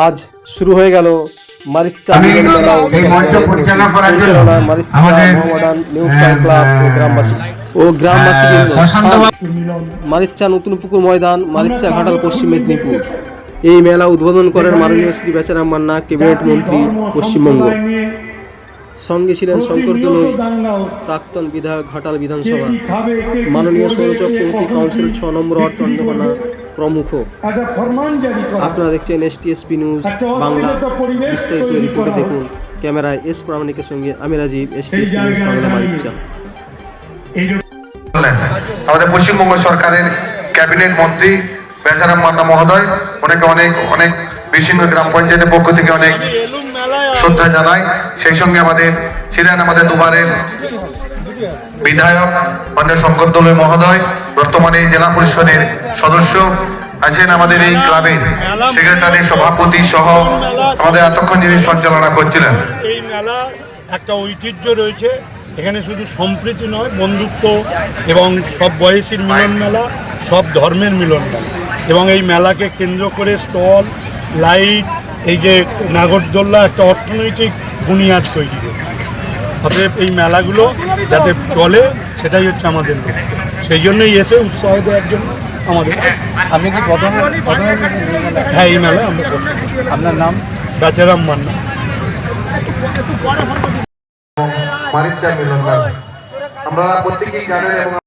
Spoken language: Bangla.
আজ শুরু হয়ে গেল মারিচ্চা ও গ্রামবাসী। মারিচ্চা নতুন পুকুর ময়দান মারিচ্চা ঘাটাল পশ্চিম মেদিনীপুর। এই মেলা উদ্বোধন করেন মাননীয় শ্রী বেচারাম মান্না ক্যাবিনেট মন্ত্রী পশ্চিমবঙ্গ। সঙ্গে ছিলেন শঙ্কর দোলই প্রাক্তন বিধায়ক ঘাটাল বিধানসভা। মাননীয় সৌরচক্রবর্তী কাউন্সিল ছ নম্বর ওয়ার্ড চন্দ্রকোনা। প্রমুখ। আপনারা দেখছেন এসটিএসপি নিউজ বাংলা বিস্তারিত রিপোর্টে দেখুন। ক্যামেরায় এস প্রামাণিকের সঙ্গে আমি রাজীব এসটিএসপি নিউজ বাংলা মারিচ্চা এই আমাদের পশ্চিমবঙ্গ সরকারের ক্যাবিনেট মন্ত্রী বেচারাম মান্না মহোদয় ওনাকে অনেক অনেক বিভিন্ন গ্রাম পঞ্চায়েতের পক্ষ থেকে অনেক শ্রদ্ধা জানাই। সেই সঙ্গে আমাদের ছিলেন আমাদের দুবারের বিধায়ক মাননীয় শঙ্কর দোলই মহোদয়। বর্তমানে জেলা পরিষদের সদস্য আছেন আমাদের এই ক্লাবের সেক্রেটারি সভাপতি সহ আমাদের এতক্ষণ যিনি সঞ্চালনা করছিলেন। এই মেলা একটা ঐতিহ্য রয়েছে। এখানে শুধু সম্প্রীতি নয়, বন্ধুত্ব এবং সব বয়সীর মিলন মেলা, সব ধর্মের মিলন মেলা। এবং এই মেলাকে কেন্দ্র করে স্টল, লাইট, এই যে নাগরদোল্লা একটা অর্থনৈতিক বুনিয়াদ তৈরি অতএব এই মেলাগুলো যাতে চলে সেটাই হচ্ছে আমাদের লক্ষ্য। সেই জন্যই এসে উৎসাহ দেওয়ার জন্য আমাদের আমি আপনি কি প্রথমে? হ্যাঁ এই মেলা আমরা আপনার নাম? বেচারাম মান্না। আমরা প্রত্যেকেই জানেন এবং